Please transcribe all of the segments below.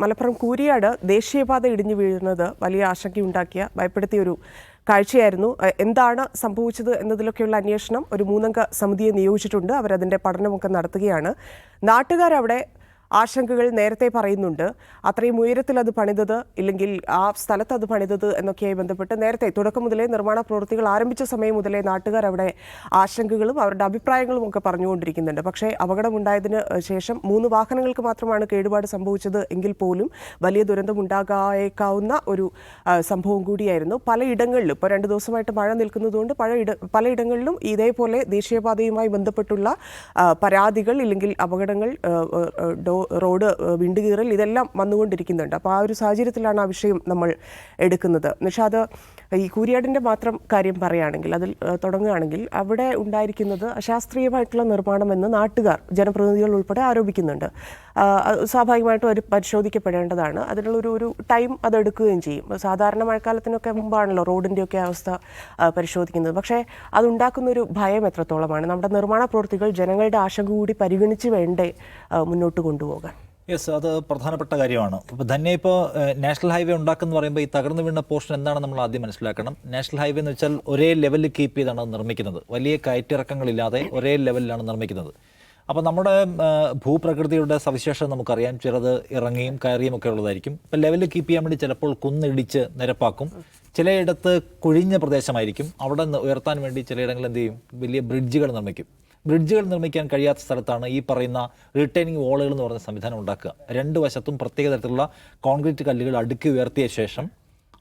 മലപ്പുറം കൂരിയാട് ദേശീയപാത ഇടിഞ്ഞു വീഴുന്നത് വലിയ ആശങ്കയുണ്ടാക്കിയ ഭയപ്പെടുത്തിയ ഒരു കാഴ്ചയായിരുന്നു എന്താണ് സംഭവിച്ചത് എന്നതിലൊക്കെയുള്ള അന്വേഷണം ഒരു മൂന്നംഗ സമിതിയെ നിയോഗിച്ചിട്ടുണ്ട്. അവരതിന്റെ പഠനമൊക്കെ നടത്തുകയാണ്. നാട്ടുകാരവിടെ ആശങ്കകൾ നേരത്തെ പറയുന്നുണ്ട്. അത്രയും ഉയരത്തിൽ അത് പണിതത് ഇല്ലെങ്കിൽ ആ സ്ഥലത്ത് അത് പണിതത് എന്നൊക്കെയായി ബന്ധപ്പെട്ട് നേരത്തെ തുടക്കം മുതലേ നിർമ്മാണ പ്രവൃത്തികൾ ആരംഭിച്ച സമയം മുതലേ നാട്ടുകാർ അവിടെ ആശങ്കകളും അവരുടെ അഭിപ്രായങ്ങളും ഒക്കെ പറഞ്ഞുകൊണ്ടിരിക്കുന്നുണ്ട്. പക്ഷേ അപകടമുണ്ടായതിന് ശേഷം മൂന്ന് വാഹനങ്ങൾക്ക് മാത്രമാണ് കേടുപാട് സംഭവിച്ചത് എങ്കിൽ പോലും വലിയ ദുരന്തമുണ്ടാകായേക്കാവുന്ന ഒരു സംഭവം കൂടിയായിരുന്നു. പലയിടങ്ങളിലും ഇപ്പോൾ രണ്ട് ദിവസമായിട്ട് മഴ നിൽക്കുന്നതുകൊണ്ട് പല ഇട പലയിടങ്ങളിലും ഇതേപോലെ ദേശീയപാതയുമായി ബന്ധപ്പെട്ടുള്ള പരാതികൾ ഇല്ലെങ്കിൽ അപകടങ്ങൾ ഡോ- റോഡ് വിണ്ടുകീറൽ ഇതെല്ലാം വന്നുകൊണ്ടിരിക്കുന്നുണ്ട്. അപ്പോൾ ആ ഒരു സാഹചര്യത്തിലാണ് ആ വിഷയം നമ്മൾ എടുക്കുന്നത്. നിഷാദ് ഈ കൂരിയാടിന്റെ മാത്രം കാര്യം പറയുകയാണെങ്കിൽ അതിൽ തുടങ്ങുകയാണെങ്കിൽ അവിടെ ഉണ്ടായിരിക്കുന്നത് അശാസ്ത്രീയമായിട്ടുള്ള നിർമ്മാണമെന്ന് നാട്ടുകാർ ജനപ്രതിനിധികൾ ഉൾപ്പെടെ ആരോപിക്കുന്നുണ്ട്. സ്വാഭാവികമായിട്ടും ഒരു പരിശോധിക്കപ്പെടേണ്ടതാണ്. അതിനുള്ളൊരു ഒരു ടൈം അതെടുക്കുകയും ചെയ്യും. സാധാരണ മഴക്കാലത്തിനൊക്കെ മുമ്പാണല്ലോ റോഡിന്റെയൊക്കെ അവസ്ഥ പരിശോധിക്കുന്നത്. പക്ഷേ അതുണ്ടാക്കുന്ന ഒരു ഭയം എത്രത്തോളമാണ്? നമ്മുടെ നിർമ്മാണ പ്രവൃത്തികൾ ജനങ്ങളുടെ ആശങ്ക കൂടി പരിഗണിച്ച് വേണ്ടേ മുന്നോട്ട് കൊണ്ടുപോകാൻ? യെസ് അത് പ്രധാനപ്പെട്ട കാര്യമാണ്. ഇപ്പോൾ തന്നെ ഇപ്പോൾ നാഷണൽ ഹൈവേ ഉണ്ടാക്കുന്ന പറയുമ്പോൾ ഈ തകർന്നു വീണ പോർഷൻ എന്താണ് നമ്മൾ ആദ്യം മനസ്സിലാക്കണം. നാഷണൽ ഹൈവേ എന്ന് വെച്ചാൽ ഒരേ ലെവലിൽ കീപ്പ് ചെയ്താണ് നിർമ്മിക്കുന്നത്. വലിയ കയറ്റിറക്കങ്ങളില്ലാതെ ഒരേ ലെവലിലാണ് നിർമ്മിക്കുന്നത്. അപ്പോൾ നമ്മുടെ ഭൂപ്രകൃതിയുടെ സവിശേഷത നമുക്കറിയാം. ചിലത് ഇറങ്ങിയും കയറിയും ഒക്കെ ഉള്ളതായിരിക്കും. ഇപ്പോൾ ലെവൽ കീപ്പ് ചെയ്യാൻ വേണ്ടി ചിലപ്പോൾ കുന്നിടിച്ച് നിരപ്പാക്കും. ചിലയിടത്ത് കുഴിഞ്ഞ പ്രദേശമായിരിക്കും. അവിടെ നിന്ന് ഉയർത്താൻ വേണ്ടി ചിലയിടങ്ങളിൽ എന്ത് ചെയ്യും? വലിയ ബ്രിഡ്ജുകൾ നിർമ്മിക്കും. ബ്രിഡ്ജുകൾ നിർമ്മിക്കാൻ കഴിയാത്ത സ്ഥലത്താണ് ഈ പറയുന്ന റിട്ടേണിംഗ് വാളുകൾ എന്ന് പറയുന്ന സംവിധാനം ഉണ്ടാക്കുക. രണ്ട് വശത്തും പ്രത്യേക തരത്തിലുള്ള കോൺക്രീറ്റ് കല്ലുകൾ അടുക്കി ഉയർത്തിയ ശേഷം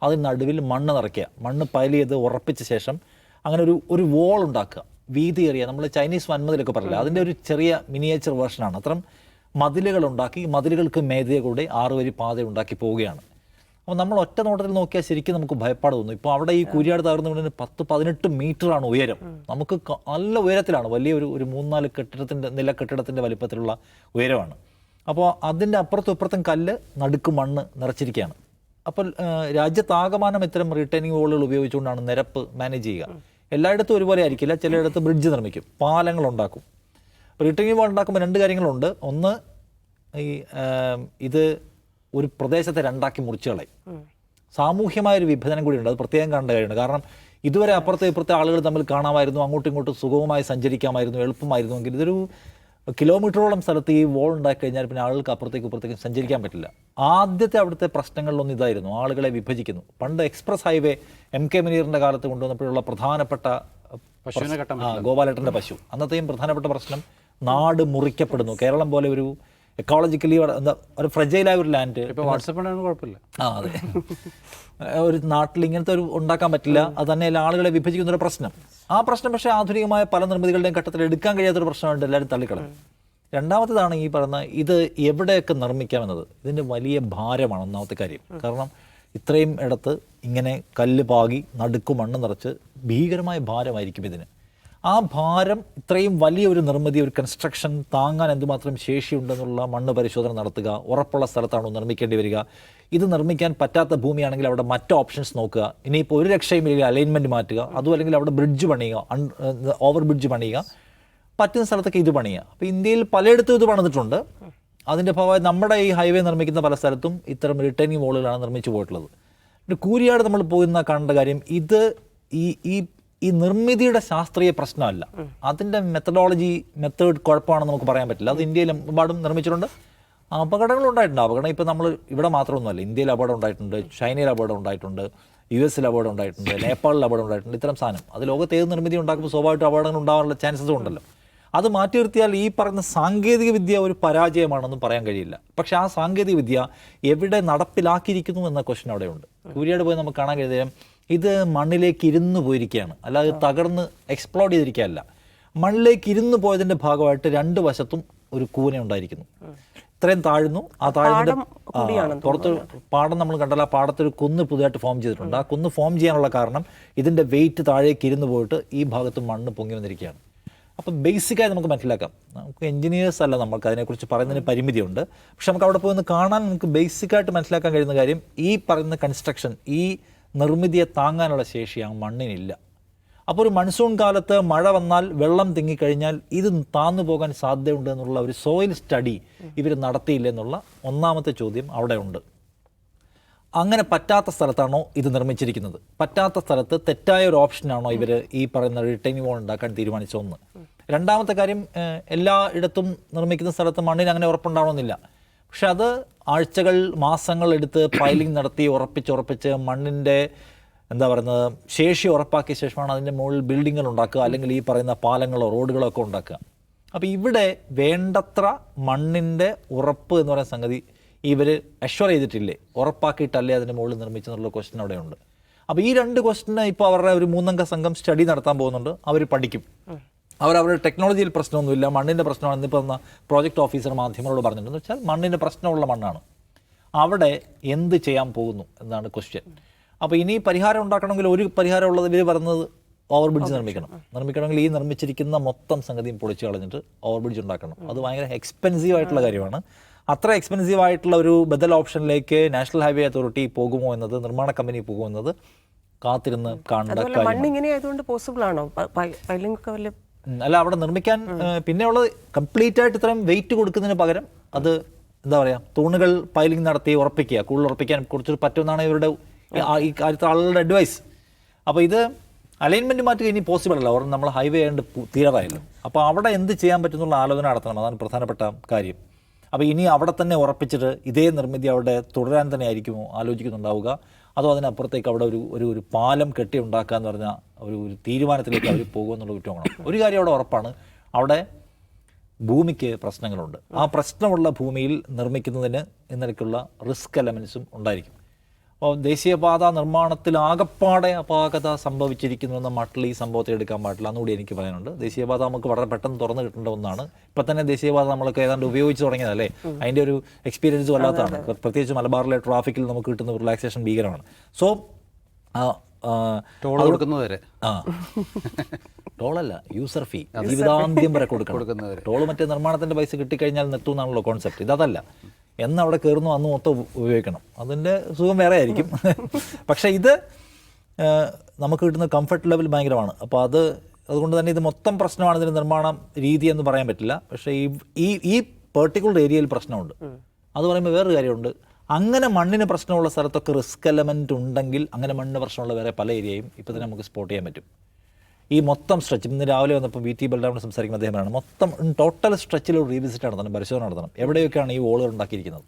അതിന് നടുവിൽ മണ്ണ് നിറയ്ക്കുക. മണ്ണ് പൈൽ ചെയ്ത് ഉറപ്പിച്ച ശേഷം അങ്ങനെ ഒരു ഒരു വോൾ ഉണ്ടാക്കുക. വീതിയേറിയ നമ്മൾ ചൈനീസ് വൻമതിലൊക്കെ പറയില്ല അതിന്റെ ഒരു ചെറിയ മിനിയേച്ചർ വേർഷനാണ് അത്തരം മതിലുകൾ ഉണ്ടാക്കി മതിലുകൾക്ക് മേധയെ കൂടെ ആറുവരി പാത ഉണ്ടാക്കി പോവുകയാണ്. അപ്പോൾ നമ്മൾ ഒറ്റ നോട്ടത്തിൽ നോക്കിയാൽ ശരിക്കും നമുക്ക് ഭയപ്പാട് തോന്നും. ഇപ്പോൾ അവിടെ ഈ കുരിയാട് തകർന്നു വീണിന് പത്ത് പതിനെട്ട് മീറ്ററാണ് ഉയരം. നമുക്ക് നല്ല ഉയരത്തിലാണ്. വലിയ ഒരു ഒരു മൂന്നാൽ കെട്ടിടത്തിന്റെ നില കെട്ടിടത്തിന്റെ വലിപ്പത്തിലുള്ള ഉയരമാണ്. അപ്പോൾ അതിന്റെ അപ്പുറത്തും ഇപ്പുറത്തും കല്ല് നടുക്ക് മണ്ണ് നിറച്ചിരിക്കുകയാണ്. അപ്പോൾ രാജ്യത്താകമാനം ഇത്തരം റിട്ടേണിംഗ് വോളുകൾ ഉപയോഗിച്ചുകൊണ്ടാണ് നിരപ്പ് മാനേജ് ചെയ്യുക. എല്ലായിടത്തും ഒരുപോലെ ആയിരിക്കില്ല. ചിലയിടത്ത് ബ്രിഡ്ജ് നിർമ്മിക്കും. പാലങ്ങൾ ഉണ്ടാക്കും. റിട്ടേണിംഗ് വാൾ ഉണ്ടാക്കുമ്പോൾ രണ്ട് കാര്യങ്ങളുണ്ട്. ഒന്ന് ഈ ഇത് ഒരു പ്രദേശത്തെ രണ്ടാക്കി മുറിച്ച് കളയും. സാമൂഹ്യമായ ഒരു വിഭജനം കൂടി ഉണ്ട് അത് പ്രത്യേകം കണ്ട കാര്യമാണ് കാരണം ഇതുവരെ അപ്പുറത്തെ ഇപ്പുറത്തെ ആളുകൾ തമ്മിൽ കാണാമായിരുന്നു അങ്ങോട്ടും ഇങ്ങോട്ടും സുഖവുമായി സഞ്ചരിക്കാമായിരുന്നു എളുപ്പമായിരുന്നു എങ്കിൽ ഇതൊരു കിലോമീറ്ററോളം സ്ഥലത്ത് ഈ വോൾ ഉണ്ടാക്കി കഴിഞ്ഞാൽ പിന്നെ ആളുകൾക്ക് അപ്പുറത്തേക്ക് ഇപ്പുറത്തേക്കും സഞ്ചരിക്കാൻ പറ്റില്ല. ആദ്യത്തെ അവിടുത്തെ പ്രശ്നങ്ങളിലൊന്നും ഇതായിരുന്നു. ആളുകളെ വിഭജിക്കുന്നു. പണ്ട് എക്സ്പ്രസ് ഹൈവേ എം കെ മുനീറിന്റെ കാലത്ത് കൊണ്ടുവന്നപ്പോഴുള്ള പ്രധാനപ്പെട്ട ഗോപാലേട്ടന്റെ പശു. അന്നത്തെയും പ്രധാനപ്പെട്ട പ്രശ്നം നാട് മുറിക്കപ്പെടുന്നു. കേരളം പോലെ ഒരു എക്കോളജിക്കലി എന്താ ഒരു ഫ്രജൈലായ ഒരു ലാൻഡ് വാട്സപ്പ് കുഴപ്പമില്ല. ആ അതെ. ഒരു നാട്ടിൽ ഇങ്ങനത്തെ ഒരു ഉണ്ടാക്കാൻ പറ്റില്ല. അത് തന്നെ ആളുകളെ വിഭജിക്കുന്ന ഒരു പ്രശ്നം. ആ പ്രശ്നം പക്ഷേ ആധുനികമായ പല നിർമ്മിതികളുടെയും ഘട്ടത്തിൽ എടുക്കാൻ കഴിയാത്തൊരു പ്രശ്നമായിട്ട് എല്ലാവരും തള്ളിക്കളയും. രണ്ടാമത്തേതാണ് ഈ പറയുന്ന ഇത് എവിടെയൊക്കെ നിർമ്മിക്കാമെന്നത്? ഇതിന്റെ വലിയ ഭാരമാണ് ഒന്നാമത്തെ കാര്യം. കാരണം ഇത്രയും ഇടത്ത് ഇങ്ങനെ കല്ല് പാകി നടുക്ക് മണ്ണ് നിറച്ച് ഭീകരമായ ഭാരമായിരിക്കും ഇതിന്. ആ ഭാരം ഇത്രയും വലിയ ഒരു നിർമ്മിതി ഒരു കൺസ്ട്രക്ഷൻ താങ്ങാൻ എന്തുമാത്രം ശേഷിയുണ്ടെന്നുള്ള മണ്ണ് പരിശോധന നടത്തുക ഉറപ്പുള്ള സ്ഥലത്താണോ നിർമ്മിക്കേണ്ടി വരിക ഇത് നിർമ്മിക്കാൻ പറ്റാത്ത ഭൂമിയാണെങ്കിൽ അവിടെ മറ്റ് ഓപ്ഷൻസ് നോക്കുക ഇനിയിപ്പോൾ ഒരു രക്ഷയും ഇല്ലെങ്കിൽ അലൈൻമെന്റ് മാറ്റുക അതും അല്ലെങ്കിൽ അവിടെ ബ്രിഡ്ജ് പണിയുക ഓവർ ബ്രിഡ്ജ് പണിയുക പറ്റുന്ന സ്ഥലത്തൊക്കെ ഇത് പണിയുക. അപ്പോൾ ഇന്ത്യയിൽ പലയിടത്തും ഇത് പണിതിട്ടുണ്ട്. അതിന്റെ ഭാഗമായി നമ്മുടെ ഈ ഹൈവേ നിർമ്മിക്കുന്ന പല സ്ഥലത്തും ഇത്തരം റിട്ടേണിംഗ് വോളുകളാണ് നിർമ്മിച്ചു പോയിട്ടുള്ളത്. കൂരിയാട് നമ്മൾ പോകുന്ന കാണേണ്ട കാര്യം ഇത് ഈ ഈ ഈ നിർമ്മിതിയുടെ ശാസ്ത്രീയ പ്രശ്നമല്ല. അതിന്റെ മെത്തഡോളജി മെത്തേഡ് കുഴപ്പമാണെന്ന് നമുക്ക് പറയാൻ പറ്റില്ല. അത് ഇന്ത്യയിൽ എമ്പാടും നിർമ്മിച്ചിട്ടുണ്ട്. അപകടങ്ങൾ ഉണ്ടായിട്ടുണ്ട്. അപകടം ഇപ്പോൾ നമ്മൾ ഇവിടെ മാത്രമൊന്നുമല്ല. ഇന്ത്യയിൽ അപകടം ഉണ്ടായിട്ടുണ്ട് ചൈനയിൽ അപകടം ഉണ്ടായിട്ടുണ്ട് യു എസിൽ അപകടം ഉണ്ടായിട്ടുണ്ട് നേപ്പാളിൽ അപകടം ഉണ്ടായിട്ടുണ്ട് ഇത്തരം സാധനം. അത് ലോകത്ത് ഏത് നിർമ്മിതി ഉണ്ടാക്കുമ്പോൾ സ്വാഭാവികമായിട്ട് അപകടങ്ങൾ ഉണ്ടാകാനുള്ള ചാൻസസും ഉണ്ടല്ലോ. അത് മാറ്റി നിർത്തിയാൽ ഈ പറയുന്ന സാങ്കേതിക വിദ്യ ഒരു പരാജയമാണെന്ന് പറയാൻ കഴിയില്ല. പക്ഷേ ആ സാങ്കേതിക വിദ്യ എവിടെ നടപ്പിലാക്കിയിരിക്കുന്നു എന്ന ക്വസ്റ്റൻ അവിടെയുണ്ട് സൂര്യയുടെ പോയി നമുക്ക് കാണാൻ കഴിയും ഇത് മണ്ണിലേക്ക് ഇരുന്ന് പോയിരിക്കുകയാണ്. അല്ലാതെ തകർന്ന് എക്സ്പ്ലോഡ് ചെയ്തിരിക്കുകയല്ല. മണ്ണിലേക്ക് ഇരുന്ന് പോയതിന്റെ ഭാഗമായിട്ട് രണ്ട് വശത്തും ഒരു കൂന ഉണ്ടായിരിക്കുന്നു. ഇത്രയും താഴ്ന്നു. ആ താഴ്ന്നിട്ട് പുറത്ത് പാടം നമ്മൾ കണ്ടാൽ ആ പാടത്തൊരു കുന്ന് പുതിയതായിട്ട് ഫോം ചെയ്തിട്ടുണ്ട്. ആ കുന്ന് ഫോം ചെയ്യാനുള്ള കാരണം ഇതിന്റെ വെയിറ്റ് താഴേക്ക് ഇരുന്ന് പോയിട്ട് ഈ ഭാഗത്ത് മണ്ണ് പൊങ്ങി വന്നിരിക്കുകയാണ്. അപ്പം ബേസിക്കായി നമുക്ക് മനസ്സിലാക്കാം. നമുക്ക് എഞ്ചിനീയേഴ്സ് അല്ല നമുക്ക് അതിനെക്കുറിച്ച് പറയുന്നതിന് പരിമിതിയുണ്ട്. പക്ഷെ നമുക്ക് അവിടെ പോയി ഒന്ന് കാണാൻ നമുക്ക് ബേസിക്കായിട്ട് മനസ്സിലാക്കാൻ കഴിയുന്ന കാര്യം ഈ പറയുന്ന കൺസ്ട്രക്ഷൻ ഈ നിർമ്മിതിയെ താങ്ങാനുള്ള ശേഷി ആ മണ്ണിനില്ല. അപ്പോൾ ഒരു മൺസൂൺ കാലത്ത് മഴ വന്നാൽ വെള്ളം തിങ്ങിക്കഴിഞ്ഞാൽ ഇത് താന്നു പോകാൻ സാധ്യതയുണ്ട് എന്നുള്ള ഒരു സോയിൽ സ്റ്റഡി ഇവർ നടത്തിയില്ല എന്നുള്ള ഒന്നാമത്തെ ചോദ്യം അവിടെ ഉണ്ട് അങ്ങനെ പറ്റാത്ത സ്ഥലത്താണോ ഇത് നിർമ്മിച്ചിരിക്കുന്നത്? പറ്റാത്ത സ്ഥലത്ത് തെറ്റായ ഒരു ഓപ്ഷനാണോ ഇവർ ഈ പറയുന്ന റിട്ടേണിംഗ് വോൾ ഉണ്ടാക്കാൻ തീരുമാനിച്ചതെന്ന് രണ്ടാമത്തെ കാര്യം എല്ലായിടത്തും നിർമ്മിക്കുന്ന സ്ഥലത്ത് മണ്ണിന് അങ്ങനെ ഉറപ്പുണ്ടാവണമെന്നില്ല. പക്ഷെ അത് ആഴ്ചകൾ മാസങ്ങൾ എടുത്ത് പൈലിംഗ് നടത്തി ഉറപ്പിച്ച് ഉറപ്പിച്ച് മണ്ണിന്റെ എന്താ പറയുന്നത് ശേഷി ഉറപ്പാക്കിയ ശേഷമാണ് അതിന്റെ മുകളിൽ ബിൽഡിങ്ങുകൾ ഉണ്ടാക്കുക അല്ലെങ്കിൽ ഈ പറയുന്ന പാലങ്ങളോ റോഡുകളോ ഒക്കെ ഉണ്ടാക്കുക. അപ്പോൾ ഇവിടെ വേണ്ടത്ര മണ്ണിന്റെ ഉറപ്പ് എന്ന് പറയുന്ന സംഗതി ഇവർ അഷ്വർ ചെയ്തിട്ടില്ലേ? ഉറപ്പാക്കിയിട്ടല്ലേ അതിന്റെ മുകളിൽ നിർമ്മിച്ചെന്നുള്ള ക്വസ്റ്റ്യൻ അവിടെയുണ്ട്. അപ്പോൾ ഈ രണ്ട് ക്വസ്റ്റിന് ഇപ്പോൾ അവരുടെ ഒരു മൂന്നംഗ സംഘം സ്റ്റഡി നടത്താൻ പോകുന്നുണ്ട്. അവർ പഠിക്കും. അവർ അവരുടെ ടെക്നോളജിയിൽ പ്രശ്നമൊന്നുമില്ല മണ്ണിന്റെ പ്രശ്നമാണ്. ഇന്നിപ്പോൾ വന്ന പ്രോജക്റ്റ് ഓഫീസർ മാധ്യമങ്ങളോട് പറഞ്ഞിട്ടുണ്ടെന്ന് വെച്ചാൽ മണ്ണിന്റെ പ്രശ്നമുള്ള മണ്ണാണ്. അവിടെ എന്ത് ചെയ്യാൻ പോകുന്നു എന്നാണ് ക്വസ്റ്റ്യൻ അപ്പോൾ ഇനി പരിഹാരം ഉണ്ടാക്കണമെങ്കിൽ ഒരു പരിഹാരം ഉള്ളത് ഇവർ പറഞ്ഞത് ഓവർ ബ്രിഡ്ജ് നിർമ്മിക്കണം. നിർമ്മിക്കണമെങ്കിൽ ഈ നിർമ്മിച്ചിരിക്കുന്ന മൊത്തം സംഗതിയും പൊളിച്ച് കളഞ്ഞിട്ട് ഓവർ ബ്രിഡ്ജ് ഉണ്ടാക്കണം. അത് ഭയങ്കര എക്സ്പെൻസീവ് ആയിട്ടുള്ള കാര്യമാണ്. അത്ര എക്സ്പെൻസീവ് ആയിട്ടുള്ള ഒരു ബദൽ ഓപ്ഷനിലേക്ക് നാഷണൽ ഹൈവേ അതോറിറ്റി പോകുമോ എന്നത് നിർമ്മാണ കമ്പനി പോകുമോ എന്നത് കാത്തിരുന്ന് കാണേണ്ട അതുപോലെ കാര്യം മണ്ണ് ഇങ്ങനെ ആയതുകൊണ്ട് പോസിബിൾ ആണോ? അല്ല അവിടെ നിർമ്മിക്കാൻ പിന്നെയുള്ളത് കംപ്ലീറ്റ് ആയിട്ട് ഇത്രയും വെയിറ്റ് കൊടുക്കുന്നതിന് പകരം അത് എന്താ പറയാ തൂണുകൾ പൈലിംഗ് നടത്തി ഉറപ്പിക്കുക കൂടുതൽ ഉറപ്പിക്കാൻ കുറച്ചൊരു പറ്റുമെന്നാണ് ഇവരുടെ ഈ- ഈ കാര്യത്തിൽ ആളുകളുടെ അഡ്വൈസ് അപ്പോൾ ഇത് അലൈൻമെന്റ് മാറ്റുക ഇനി പോസിബിൾ അല്ല. ഓർമ്മ നമ്മൾ ഹൈവേ ആയതുകൊണ്ട് തീരാറായല്ലോ. അപ്പോൾ അവിടെ എന്ത് ചെയ്യാൻ പറ്റുന്നുള്ള ആലോചന നടത്തണം. അതാണ് പ്രധാനപ്പെട്ട കാര്യം. അപ്പോൾ ഇനി അവിടെ തന്നെ ഉറപ്പിച്ചിട്ട് ഇതേ നിർമ്മിതി അവിടെ തുടരാൻ തന്നെ ആയിരിക്കുമോ ആലോചിക്കുന്നുണ്ടാവുക? അതോ അതിനപ്പുറത്തേക്ക് അവിടെ ഒരു ഒരു ഒരു പാലം കെട്ടി ഉണ്ടാക്കുക എന്ന് പറഞ്ഞ ഒരു ഒരു തീരുമാനത്തിലേക്ക് അവർ പോകുമെന്നുള്ള കുറ്റമാണ് ഒരു കാര്യം അവിടെ ഉറപ്പാണ്. അവിടെ ഭൂമിക്ക് പ്രശ്നങ്ങളുണ്ട്. ആ പ്രശ്നമുള്ള ഭൂമിയിൽ നിർമ്മിക്കുന്നതിന് ഇന്നലേക്കുള്ള റിസ്ക് എലമെൻസും ഉണ്ടായിരിക്കും. ദേശീയപാത നിർമ്മാണത്തിൽ ആകപ്പാടെ അപാകത സംഭവിച്ചിരിക്കുന്നുവെന്ന മട്ടിൽ ഈ സംഭവത്തെ എടുക്കാൻ പാടില്ല. എന്നുകൂടി എനിക്ക് പറയാനുണ്ട്. ദേശീയപാത നമുക്ക് വളരെ പെട്ടെന്ന് തുറന്നു കിട്ടേണ്ട ഒന്നാണ്. ഇപ്പം തന്നെ ദേശീയപാത നമ്മളൊക്കെ ഏതാണ്ട് ഉപയോഗിച്ച് തുടങ്ങിയതല്ലേ? അതിന്റെ ഒരു എക്സ്പീരിയൻസ് വല്ലാത്തതാണ് പ്രത്യേകിച്ച് മലബാറിലെ ട്രാഫിക്കിൽ നമുക്ക് കിട്ടുന്ന റിലാക്സേഷൻ ഭീകരമാണ്. സോ ടോൾ കൊടുക്കുന്നവരെ ആ. ടോളല്ല യൂസർ ഫീ ജീവിതാന്ത്യം വരെ കൊടുക്കണം. ടോൾ മറ്റേ നിർമ്മാണത്തിന്റെ പൈസ കിട്ടിക്കഴിഞ്ഞാൽ നിർത്തുമെന്നാണല്ലോ കോൺസെപ്റ്റ് ഇതല്ല എന്ന് അവിടെ കയറുന്നു അന്ന് മൊത്തം ഉപയോഗിക്കണം. അതിന്റെ സുഖം വേറെ ആയിരിക്കും. പക്ഷേ ഇത് നമുക്ക് കിട്ടുന്ന കംഫർട്ട് ലെവൽ ഭയങ്കരമാണ്. അപ്പോൾ അത് അതുകൊണ്ട് തന്നെ ഇത് മൊത്തം പ്രശ്നമാണ്. ഇതിന്റെ നിർമ്മാണ രീതി എന്ന് പറയാൻ പറ്റില്ല. പക്ഷേ ഈ ഈ ഈ പെർട്ടിക്കുലർ ഏരിയയിൽ പ്രശ്നമുണ്ട്. അത് പറയുമ്പോൾ വേറൊരു കാര്യമുണ്ട്. അങ്ങനെ മണ്ണിന് പ്രശ്നമുള്ള സ്ഥലത്തൊക്കെ റിസ്ക് എലമെന്റ് ഉണ്ടെങ്കിൽ അങ്ങനെ മണ്ണിന് പ്രശ്നമുള്ള വേറെ പല ഏരിയയും ഇപ്പോൾ തന്നെ നമുക്ക് സ്പോട്ട് ചെയ്യാൻ പറ്റും. ഈ മൊത്തം സ്ട്രെച്ച് ഇന്ന് രാവിലെ വന്നപ്പോൾ വി ടി ബൽറാമിന് സംസാരിക്കുന്ന അദ്ദേഹമാണ്. മൊത്തം ടോട്ടൽ സ്ട്രെച്ചിൽ ഒരു റീവിസിറ്റ് നടത്തണം പരിശോധന നടത്തണം. എവിടെയൊക്കെയാണ് ഈ വോളുകൾ ഉണ്ടാക്കിയിരിക്കുന്നത്?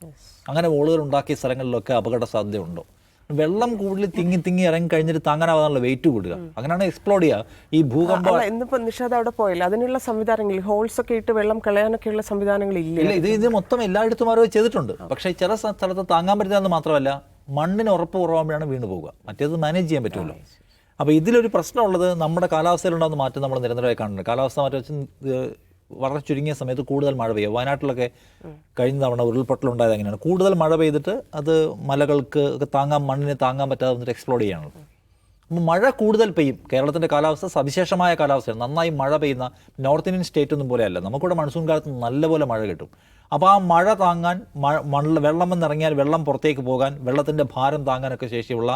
അങ്ങനെ വോളുകൾ ഉണ്ടാക്കിയ സ്ഥലങ്ങളിലൊക്കെ അപകട സാധ്യതയുണ്ടോ? വെള്ളം കൂടുതൽ തിങ്ങി തിങ്ങി ഇറങ്ങി കഴിഞ്ഞിട്ട് താങ്ങാനാവാനുള്ള വെയിറ്റ് കൂടുക. അങ്ങനെയാണ് എക്സ്പ്ലോഡ് ചെയ്യുക. ഈ ഭൂകമ്പം ഇന്നിപ്പോ നിഷാദ് അവിടെ പോയില്ല. അതിനുള്ള സംവിധാനങ്ങൾ ഹോൾസ് ഒക്കെ ഇട്ട് വെള്ളം കളയാനൊക്കെയുള്ള സംവിധാനങ്ങൾ ഇല്ല? ഇത് ഇത് മൊത്തം എല്ലായിടത്തും ആരോ ചെയ്തിട്ടുണ്ട്. പക്ഷേ ചില സ്ഥ- സ്ഥലത്ത് താങ്ങാൻ പറ്റുന്നതെന്ന് മാത്രമല്ല മണ്ണിന് ഉറപ്പ് കുറവാകുമ്പോഴാണ് വീണ് പോകുക മറ്റേത് മാനേജ് ചെയ്യാൻ പറ്റുമല്ലോ. അപ്പോൾ ഇതിലൊരു പ്രശ്നമുള്ളത് നമ്മുടെ കാലാവസ്ഥയിലുണ്ടാകുന്ന മാറ്റം നമ്മൾ നിരന്തരമായി കാണുന്നുണ്ട്. കാലാവസ്ഥ മാറ്റം വെച്ച് വളരെ ചുരുങ്ങിയ സമയത്ത് കൂടുതൽ മഴ പെയ്യുക വയനാട്ടിലൊക്കെ കഴിഞ്ഞ തവണ ഉരുൾപൊട്ടലുണ്ടായത് എങ്ങനെയാണ്? കൂടുതൽ മഴ പെയ്തിട്ട് അത് മലകൾക്ക് താങ്ങാൻ മണ്ണിന് താങ്ങാൻ പറ്റാതെ വന്നിട്ട് എക്സ്പ്ലോഡ് ചെയ്യാനുള്ളത് അപ്പോൾ മഴ കൂടുതൽ പെയ്യും. കേരളത്തിന്റെ കാലാവസ്ഥ സവിശേഷമായ കാലാവസ്ഥയാണ്. നന്നായി മഴ പെയ്യുന്ന നോർത്ത് ഇന്ത്യൻ സ്റ്റേറ്റ് ഒന്നും പോലെയല്ല. നമുക്കിവിടെ മൺസൂൺ കാലത്ത് നല്ലപോലെ മഴ കിട്ടും. അപ്പോൾ ആ മഴ താങ്ങാൻ മണ്ണ് വെള്ളം വന്നിറങ്ങിയാൽ വെള്ളം പുറത്തേക്ക് പോകാൻ വെള്ളത്തിന്റെ ഭാരം താങ്ങാനൊക്കെ ശേഷിയുള്ള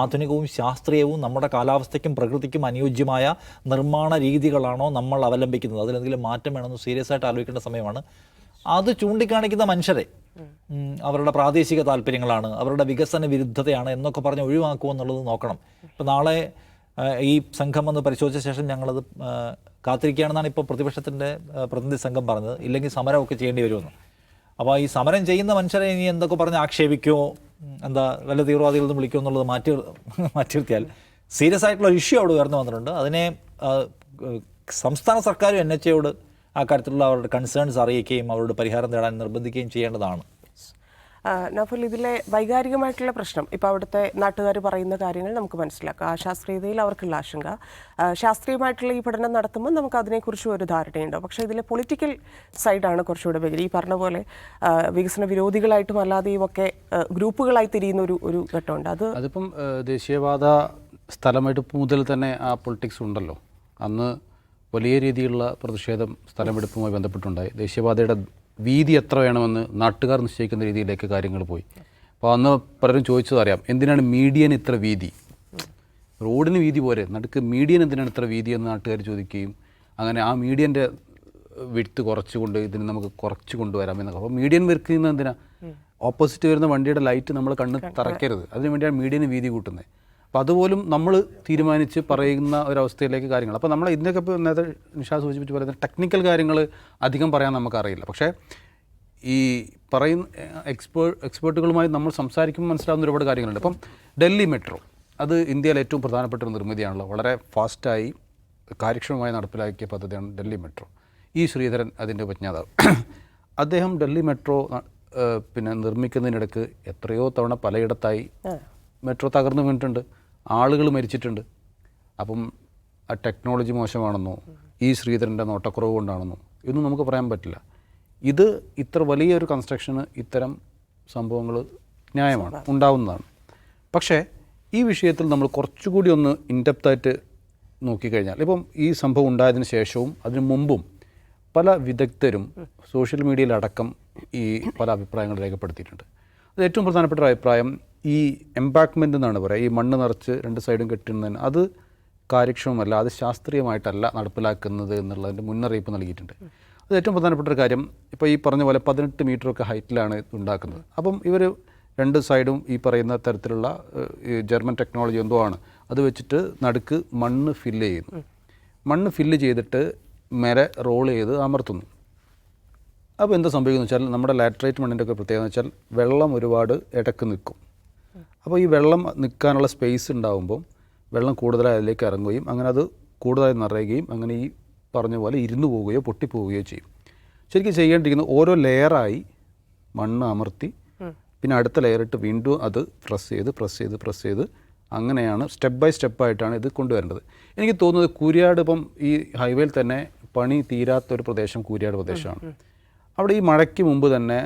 ആധുനികവും ശാസ്ത്രീയവും നമ്മുടെ കാലാവസ്ഥയ്ക്കും പ്രകൃതിക്കും അനുയോജ്യമായ നിർമ്മാണ രീതികളാണോ നമ്മൾ അവലംബിക്കുന്നത്? അതിലെന്തെങ്കിലും മാറ്റം വേണമെന്ന് സീരിയസ് ആയിട്ട് ആലോചിക്കേണ്ട സമയമാണ്. അത് ചൂണ്ടിക്കാണിക്കുന്ന മനുഷ്യരെ അവരുടെ പ്രാദേശിക താല്പര്യങ്ങളാണ് അവരുടെ വികസന വിരുദ്ധതയാണ് എന്നൊക്കെ പറഞ്ഞ് ഒഴിവാക്കുമോ എന്നുള്ളത് നോക്കണം. ഇപ്പം നാളെ ഈ സംഘം വന്ന് പരിശോധിച്ച ശേഷം ഞങ്ങളത് കാത്തിരിക്കുകയാണെന്നാണ് ഇപ്പോൾ പ്രതിപക്ഷത്തിന്റെ പ്രതിനിധി സംഘം പറഞ്ഞത്. ഇല്ലെങ്കിൽ സമരമൊക്കെ ചെയ്യേണ്ടി വരുമെന്ന്. അപ്പോൾ ഈ സമരം ചെയ്യുന്ന മനുഷ്യരെ ഇനി എന്തൊക്കെ പറഞ്ഞ് ആക്ഷേപിക്കുമോ എന്താ വല്ല തീവ്രവാദികളിൽ നിന്ന് വിളിക്കുമോ എന്നുള്ളത് മാറ്റി മാറ്റി നിർത്തിയാൽ സീരിയസ് ആയിട്ടുള്ള ഇഷ്യൂ അവിടെ ഉയർന്നു വന്നിട്ടുണ്ട്. അതിനെ സംസ്ഥാന സർക്കാരും എൻ എച്ച് എയോട് ആ കാര്യത്തിലുള്ള അവരുടെ കൺസേൺസ് അറിയിക്കുകയും അവരോട് പരിഹാരം തേടാൻ നിർബന്ധിക്കുകയും ചെയ്യേണ്ടതാണ്. നഫൽ ഇതിലെ വൈകാരികമായിട്ടുള്ള പ്രശ്നം. ഇപ്പോൾ അവിടുത്തെ നാട്ടുകാർ പറയുന്ന കാര്യങ്ങൾ നമുക്ക് മനസ്സിലാക്കാം. ആ ശാസ്ത്രീയതയിൽ അവർക്കുള്ള ആശങ്ക. ശാസ്ത്രീയമായിട്ടുള്ള ഈ പഠനം നടത്തുമ്പോൾ നമുക്ക് അതിനെക്കുറിച്ച് ഒരു ധാരണയുണ്ടോ? പക്ഷേ ഇതിലെ പൊളിറ്റിക്കൽ സൈഡാണ് കുറച്ചുകൂടെ വലിയ ഈ പറഞ്ഞ പോലെ വികസന വിരോധികളായിട്ടും അല്ലാതെയും ഒക്കെ ഗ്രൂപ്പുകളായി തിരിയുന്ന ഒരു ഒരു ഘട്ടമുണ്ട്. അത് അതിപ്പം ദേശീയവാദ സ്ഥലമെടുപ്പ് മുതൽ തന്നെ ആ പൊളിറ്റിക്സ് ഉണ്ടല്ലോ. അന്ന് വലിയ രീതിയിലുള്ള പ്രതിഷേധം സ്ഥലമെടുപ്പുമായി ബന്ധപ്പെട്ടുണ്ടായി. ദേശീയപാതയുടെ വീതി എത്ര വേണമെന്ന് നാട്ടുകാർ നിശ്ചയിക്കുന്ന രീതിയിലേക്ക് കാര്യങ്ങൾ പോയി. അപ്പോൾ അന്ന് പലരും ചോദിച്ചത് അറിയാം എന്തിനാണ് മീഡിയൻ ഇത്ര വീതി? റോഡിന് വീതി പോരെ നടുക്ക് മീഡിയൻ എന്തിനാണ് ഇത്ര വീതി എന്ന് നാട്ടുകാർ ചോദിക്കുകയും അങ്ങനെ ആ മീഡിയന്റെ വിടുത്ത് കുറച്ചുകൊണ്ട് ഇതിന് നമുക്ക് കുറച്ച് കൊണ്ടുവരാം എന്നൊക്കെ. അപ്പോൾ മീഡിയൻ വെക്കുന്നത് എന്തിനാ? ഓപ്പോസിറ്റ് വരുന്ന വണ്ടിയുടെ ലൈറ്റ് നമ്മൾ കണ്ണ്. തറയ്ക്കരുത്. അതിനു വേണ്ടിയാണ് മീഡിയന് വീതി കൂട്ടുന്നത്. അപ്പോൾ അതുപോലും നമ്മൾ തീരുമാനിച്ച് പറയുന്ന ഒരവസ്ഥയിലേക്ക് കാര്യങ്ങൾ. അപ്പോൾ നമ്മൾ ഇതിനൊക്കെ ഇപ്പോൾ നേരത്തെ നിഷാ സൂചിപ്പിച്ച് പറയുന്ന ടെക്നിക്കൽ കാര്യങ്ങൾ അധികം പറയാൻ നമുക്കറിയില്ല. പക്ഷേ ഈ പറയുന്ന എക്സ്പേർ എക്സ്പേർട്ടുകളുമായി നമ്മൾ സംസാരിക്കുമ്പോൾ മനസ്സിലാവുന്ന ഒരുപാട് കാര്യങ്ങളുണ്ട്. അപ്പം ഡൽഹി മെട്രോ അത് ഇന്ത്യയിലെ ഏറ്റവും പ്രധാനപ്പെട്ട ഒരു നിർമ്മിതിയാണല്ലോ. വളരെ ഫാസ്റ്റായി കാര്യക്ഷമമായി നടപ്പിലാക്കിയ പദ്ധതിയാണ് ഡൽഹി മെട്രോ. ഈ ശ്രീധരൻ അതിന്റെ ഉപജ്ഞാതാവ്. അദ്ദേഹം ഡൽഹി മെട്രോ പിന്നെ നിർമ്മിക്കുന്നതിനിടക്ക് എത്രയോ തവണ പലയിടത്തായി മെട്രോ തകർന്നു വീണിട്ടുണ്ട്. ആളുകൾ മരിച്ചിട്ടുണ്ട്. അപ്പം ആ ടെക്നോളജി മോശമാണെന്നോ ഈ ശ്രീധരന്റെ നോട്ടക്കുറവ് കൊണ്ടാണെന്നോ ഇതൊന്നും നമുക്ക് പറയാൻ പറ്റില്ല. ഇത് ഇത്ര വലിയൊരു കൺസ്ട്രക്ഷന് ഇത്തരം സംഭവങ്ങൾ ന്യായമാണ് ഉണ്ടാവുന്നതാണ്. പക്ഷേ ഈ വിഷയത്തിൽ നമ്മൾ കുറച്ചുകൂടി ഒന്ന് ഇൻഡെപ്തായിട്ട് നോക്കിക്കഴിഞ്ഞാൽ ഇപ്പം ഈ സംഭവം ഉണ്ടായതിന് ശേഷവും അതിനു മുമ്പും പല വിദഗ്ധരും സോഷ്യൽ മീഡിയയിലടക്കം ഈ പല അഭിപ്രായങ്ങൾ രേഖപ്പെടുത്തിയിട്ടുണ്ട്. അത് ഏറ്റവും പ്രധാനപ്പെട്ട ഒരു അഭിപ്രായം ഈ എംബാക്ക്മെന്റ് എന്നാണ് പറയുക. ഈ മണ്ണ് നിറച്ച് രണ്ട് സൈഡും കെട്ടുന്നതിന് അത് കാര്യക്ഷമമല്ല അത് ശാസ്ത്രീയമായിട്ടല്ല നടപ്പിലാക്കുന്നത് എന്നുള്ളതിന്റെ മുന്നറിയിപ്പ് നൽകിയിട്ടുണ്ട്. അത് ഏറ്റവും പ്രധാനപ്പെട്ട ഒരു കാര്യം. ഇപ്പോൾ ഈ പറഞ്ഞ പോലെ പതിനെട്ട് മീറ്ററൊക്കെ ഹൈറ്റിലാണ് ഉണ്ടാക്കുന്നത്. അപ്പം ഇവർ രണ്ട് സൈഡും ഈ പറയുന്ന തരത്തിലുള്ള ജർമ്മൻ ടെക്നോളജി എന്തോ ആണ് അത് വെച്ചിട്ട് നടുക്ക് മണ്ണ് ഫില്ല് ചെയ്യുന്നു. മണ്ണ് ഫില്ല് ചെയ്തിട്ട് മേലെ റോൾ ചെയ്ത് അമർത്തുന്നു. അപ്പോൾ എന്താ സംഭവിക്കുന്നത് വെച്ചാൽ നമ്മുടെ ലാറ്ററൈറ്റ് മണ്ണിന്റെ ഒക്കെ പ്രത്യേകത എന്ന് വെച്ചാൽ വെള്ളം ഒരുപാട് ഇടയ്ക്ക് നിൽക്കും. അപ്പോൾ ഈ വെള്ളം നിൽക്കാനുള്ള സ്പേസ് ഉണ്ടാകുമ്പോൾ വെള്ളം കൂടുതലായി അതിലേക്ക് ഇറങ്ങുകയും അങ്ങനെ അത് കൂടുതലായി നിറയുകയും അങ്ങനെ ഈ പറഞ്ഞ പോലെ ഇരുന്നു പോവുകയോ പൊട്ടിപ്പോവുകയോ ചെയ്യും. ശരിക്കും ചെയ്യേണ്ടിരിക്കുന്നത് ഓരോ ലെയറായി മണ്ണ് അമർത്തി പിന്നെ അടുത്ത ലെയർ ഇട്ട് വീണ്ടും അത് പ്രസ് ചെയ്ത് പ്രസ് ചെയ്ത് പ്രസ് ചെയ്ത് അങ്ങനെയാണ് സ്റ്റെപ്പ് ബൈ സ്റ്റെപ്പായിട്ടാണ് ഇത് കൊണ്ടുവരേണ്ടത്. എനിക്ക് തോന്നുന്നത് കൂരിയാട് ഇപ്പം ഈ ഹൈവേയിൽ തന്നെ പണി തീരാത്തൊരു പ്രദേശം കൂരിയാട് പ്രദേശമാണ്. അവിടെ ഈ മഴയ്ക്ക് മുമ്പ് തന്നെ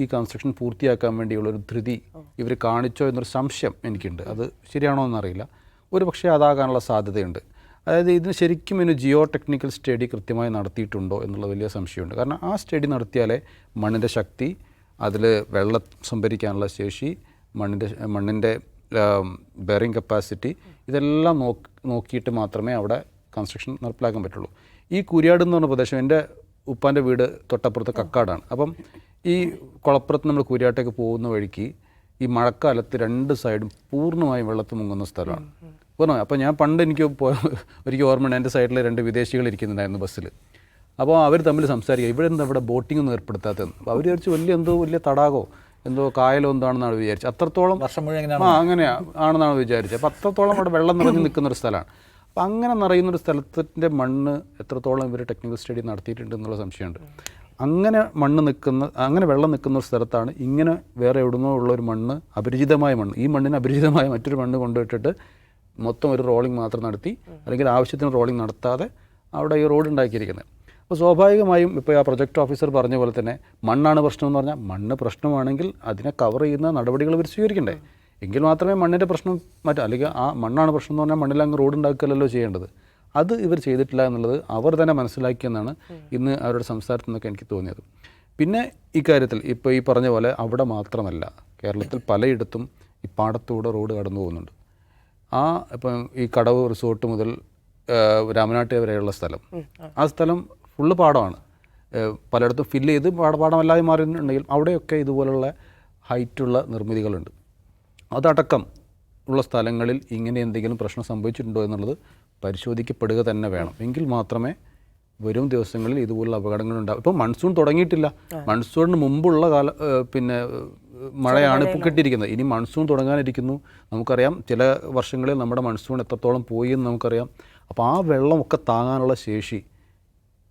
ഈ കൺസ്ട്രക്ഷൻ പൂർത്തിയാക്കാൻ വേണ്ടിയുള്ളൊരു ധൃതി ഇവർ കാണിച്ചോ എന്നൊരു സംശയം എനിക്കുണ്ട്. അത് ശരിയാണോ എന്നറിയില്ല. ഒരു പക്ഷേ അതാകാനുള്ള സാധ്യതയുണ്ട്. അതായത് ഇതിന് ശരിക്കും ഇതിന് ജിയോ ടെക്നിക്കൽ സ്റ്റഡി കൃത്യമായി നടത്തിയിട്ടുണ്ടോ എന്നുള്ള വലിയ സംശയമുണ്ട്. കാരണം ആ സ്റ്റഡി നടത്തിയാലേ മണ്ണിന്റെ ശക്തി അതിൽ വെള്ളം സംഭരിക്കാനുള്ള ശേഷി മണ്ണിന്റെ മണ്ണിന്റെ ബെയറിംഗ് കപ്പാസിറ്റി ഇതെല്ലാം നോക്കി നോക്കിയിട്ട് മാത്രമേ അവിടെ കൺസ്ട്രക്ഷൻ നടപ്പിലാക്കാൻ പറ്റുള്ളൂ. ഈ കുരിയാട് എന്ന് പറഞ്ഞ പ്രദേശം എന്റെ ഉപ്പാന്റെ വീട് തൊട്ടപ്പുറത്ത് കക്കാടാണ്. അപ്പം ഈ കുളപ്പുറത്ത് നമ്മൾ കുരിയാട്ടേക്ക് പോകുന്ന വഴിക്ക് ഈ മഴക്കാലത്ത് രണ്ട് സൈഡും പൂർണമായും വെള്ളത്ത് മുങ്ങുന്ന സ്ഥലമാണ്. പൂർണമായി അപ്പോൾ ഞാൻ പണ്ട് എനിക്ക് ഒരിക്കൽ ഓർമ്മയുണ്ട് എന്റെ സൈഡിൽ രണ്ട് വിദേശികൾ ഇരിക്കുന്നുണ്ടായിരുന്നു ബസ്സിൽ. അപ്പോൾ അവർ തമ്മിൽ സംസാരിക്കുക ഇവിടെ എന്താ ഇവിടെ ബോട്ടിംഗ് ഒന്നും ഏർപ്പെടുത്താത്തതെന്ന്. അപ്പോൾ അവർ വിചാരിച്ചു വലിയ എന്തോ വലിയ തടാകോ എന്തോ കായലോ എന്താണെന്നാണ് വിചാരിച്ചത്. അത്രത്തോളം വർഷം മുഴുവൻ ആ അങ്ങനെ ആണെന്നാണ് വിചാരിച്ചത്. അപ്പോൾ അത്രത്തോളം അവിടെ വെള്ളം നിറഞ്ഞു നിൽക്കുന്ന ഒരു സ്ഥലമാണ്. അപ്പോൾ അങ്ങനെ നിറയുന്നൊരു സ്ഥലത്തിന്റെ മണ്ണ് എത്രത്തോളം ഇവർ ടെക്നിക്കൽ സ്റ്റഡി നടത്തിയിട്ടുണ്ട് എന്നുള്ള സംശയമുണ്ട്. അങ്ങനെ മണ്ണ് നിൽക്കുന്ന അങ്ങനെ വെള്ളം നിൽക്കുന്ന ഒരു സ്ഥലത്താണ് ഇങ്ങനെ വേറെ എവിടുന്നോ ഉള്ള ഒരു മണ്ണ് അപരിചിതമായ മണ്ണ്. ഈ മണ്ണിന് അപരിചിതമായ മറ്റൊരു മണ്ണ് കൊണ്ടുവിട്ടിട്ട് മൊത്തം ഒരു റോളിംഗ് മാത്രം നടത്തി അല്ലെങ്കിൽ ആവശ്യത്തിന് റോളിംഗ് നടത്താതെ അവിടെ ഈ റോഡ് ഉണ്ടാക്കിയിരിക്കുന്നത്. അപ്പോൾ സ്വാഭാവികമായും ഇപ്പോൾ ആ പ്രൊജക്ട് ഓഫീസർ പറഞ്ഞ പോലെ തന്നെ മണ്ണാണ് പ്രശ്നം എന്ന് പറഞ്ഞാൽ മണ്ണ് പ്രശ്നമാണെങ്കിൽ അതിനെ കവർ ചെയ്യുന്ന നടപടികൾ ഇവർ സ്വീകരിക്കണ്ടേ? എങ്കിൽ മാത്രമേ മണ്ണിന്റെ പ്രശ്നം മറ്റു. അല്ലെങ്കിൽ ആ മണ്ണാണ് പ്രശ്നം എന്ന് പറഞ്ഞാൽ മണ്ണിൽ അങ്ങ് റോഡ് ഉണ്ടാക്കുകയല്ലോ ചെയ്യേണ്ടത്. അത് ഇവർ ചെയ്തിട്ടില്ല എന്നുള്ളത് അവർ തന്നെ മനസ്സിലാക്കിയെന്നാണ് ഇന്ന് അവരുടെ സംസാരത്തിൽ നിന്നൊക്കെ എനിക്ക് തോന്നിയത്. പിന്നെ ഇക്കാര്യത്തിൽ ഇപ്പോൾ ഈ പറഞ്ഞ പോലെ അവിടെ മാത്രമല്ല കേരളത്തിൽ പലയിടത്തും ഈ പാടത്തൂടെ റോഡ് കടന്നു പോകുന്നുണ്ട്. ആ ഇപ്പം ഈ കടവ് റിസോർട്ട് മുതൽ രാമനാട്ടി വരെയുള്ള സ്ഥലം. ആ. സ്ഥലം ഫുള്ള് പാടമാണ്. പലയിടത്തും ഫില്ല് ചെയ്ത് പാടപാടമല്ലാതെ മാറിയിട്ടുണ്ടെങ്കിൽ അവിടെയൊക്കെ ഇതുപോലുള്ള ഹൈറ്റുള്ള നിർമ്മിതികളുണ്ട്. അതടക്കം ഉള്ള സ്ഥലങ്ങളിൽ ഇങ്ങനെ എന്തെങ്കിലും പ്രശ്നം സംഭവിച്ചിട്ടുണ്ടോ എന്നുള്ളത് പരിശോധിക്കപ്പെടുക തന്നെ വേണം. എങ്കിൽ മാത്രമേ വരും ദിവസങ്ങളിൽ ഇതുപോലുള്ള അപകടങ്ങൾ ഉണ്ടാകും ഇപ്പോൾ മൺസൂൺ തുടങ്ങിയിട്ടില്ല. മൺസൂണിന് മുമ്പുള്ള കാല പിന്നെ മഴയാണ് ഇപ്പോൾ കിട്ടിയിരിക്കുന്നത്. ഇനി മൺസൂൺ തുടങ്ങാനിരിക്കുന്നു. നമുക്കറിയാം ചില വർഷങ്ങളിൽ നമ്മുടെ മൺസൂൺ എത്രത്തോളം പോയി എന്ന് നമുക്കറിയാം. അപ്പോൾ ആ വെള്ളമൊക്കെ താങ്ങാനുള്ള ശേഷി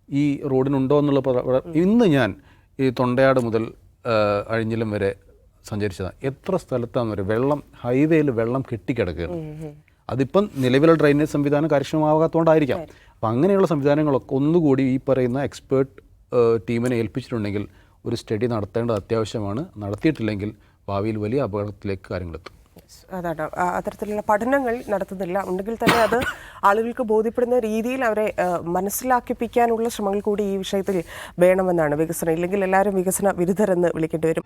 ഈ റോഡിനുണ്ടോ എന്നുള്ള ഇന്ന് ഞാൻ ഈ തൊണ്ടയാട് മുതൽ അഴിഞ്ഞിലം വരെ സഞ്ചരിച്ചതാണ് എത്ര സ്ഥലത്താണ് ഒരു വെള്ളം ഹൈവേയിൽ വെള്ളം കെട്ടിക്കിടക്കുകയാണ് അതിപ്പം നിലവിലുള്ള ഡ്രൈനേജ് സംവിധാനം കാര്യക്ഷമമാകാത്തതുകൊണ്ടായിരിക്കാം അപ്പം അങ്ങനെയുള്ള സംവിധാനങ്ങളൊക്കെ ഒന്നുകൂടി ഈ പറയുന്ന എക്സ്പേർട്ട് ടീമിനെ ഏൽപ്പിച്ചിട്ടുണ്ടെങ്കിൽ ഒരു സ്റ്റഡി നടത്തേണ്ടത് അത്യാവശ്യമാണ്. നടത്തിയിട്ടില്ലെങ്കിൽ ഭാവിയിൽ വലിയ അപകടത്തിലേക്ക് കാര്യങ്ങളെത്തും. അതാണ്. അത്തരത്തിലുള്ള പഠനങ്ങൾ നടത്തുന്നില്ല. ഉണ്ടെങ്കിൽ തന്നെ അത് ആളുകൾക്ക് ബോധ്യപ്പെടുന്ന രീതിയിൽ അവരെ മനസ്സിലാക്കിപ്പിക്കാനുള്ള ശ്രമങ്ങൾ കൂടി ഈ വിഷയത്തിൽ വേണമെന്നാണ് വികസനം. ഇല്ലെങ്കിൽ എല്ലാവരും വികസന വിരുദ്ധരെന്ന് വിളിക്കേണ്ടി വരും.